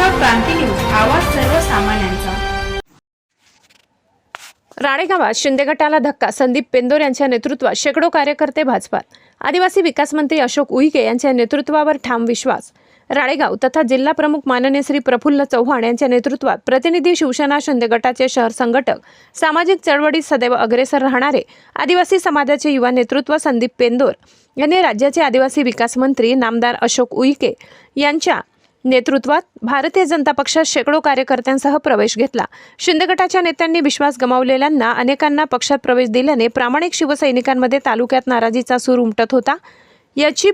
क्रांती news आवाज सर्वसामान्यांचा. राणेगावात शिंदे गटाला धक्का संदीप पेंदोर यांच्या नेतृत्वात शेकडो कार्यकर्ते भाजपात. आदिवासी विकास मंत्री अशोक उईके यांच्या नेतृत्वावर ठाम विश्वास. राळेगाव तथा जिल्हा प्रमुख माननीय श्री प्रफुल्ल चव्हाण यांच्या नेतृत्वात प्रतिनिधी शिवसेना शिंदे गटाचे शहर संघटक सामाजिक चळवळीत सदैव अग्रेसर राहणारे आदिवासी समाजाचे युवा नेतृत्व संदीप पेंदोर यांनी राज्याचे आदिवासी विकास मंत्री नामदार अशोक उईके यांच्या नेतृत्वात भारतीय जनता पक्षात शेकडो कार्यकर्त्यांसह प्रवेश घेतला. शिंदे गटाच्या नेत्यांनी विश्वास गमावलेल्यांना अनेकांना पक्षात प्रवेश दिल्याने प्रामाणिक शिवसैनिकांमध्ये तालुक्यात नाराजीचा सूर उमटत होता. याची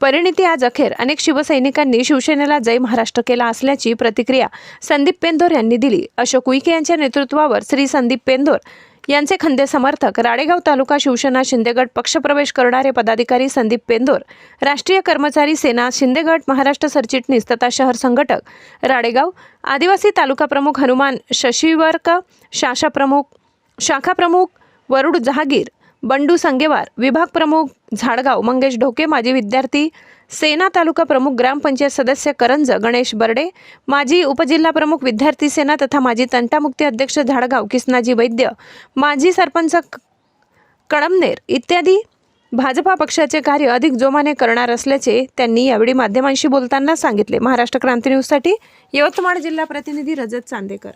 परिणिती आज अखेर अनेक शिवसैनिकांनी शिवसेनेला जय महाराष्ट्र केला असल्याची प्रतिक्रिया संदीप पेंदोर यांनी दिली. अशोक उईके यांच्या नेतृत्वावर श्री संदीप पेंदोर यांचे खंदे समर्थक राळेगाव तालुका शिवसेना शिंदेगड पक्षप्रवेश करणारे पदाधिकारी संदीप पेंदोर राष्ट्रीय कर्मचारी सेना शिंदेगड महाराष्ट्र सरचिटणीस तथा शहर संघटक राळेगाव आदिवासी तालुका प्रमुख हनुमान शशिवर्क शाखा प्रमुख शाखा प्रमुख वरुड जहागीर बंडू संगेवार विभाग प्रमुख झाडगाव मंगेश ढोके माजी विद्यार्थी सेना तालुका प्रमुख ग्रामपंचायत सदस्य करंज गणेश बर्डे माजी उपजिल्हा प्रमुख विद्यार्थी सेना तथा माजी तंटामुक्ती अध्यक्ष झाडगाव किसनाजी वैद्य माजी सरपंच कडमनेर कळमनेर इत्यादी भाजपा पक्षाचे कार्य अधिक जोमाने करणार असल्याचे त्यांनी यावेळी माध्यमांशी बोलताना सांगितले. महाराष्ट्र क्रांती न्यूजसाठी यवतमाळ जिल्हा प्रतिनिधी रजत चांदेकर.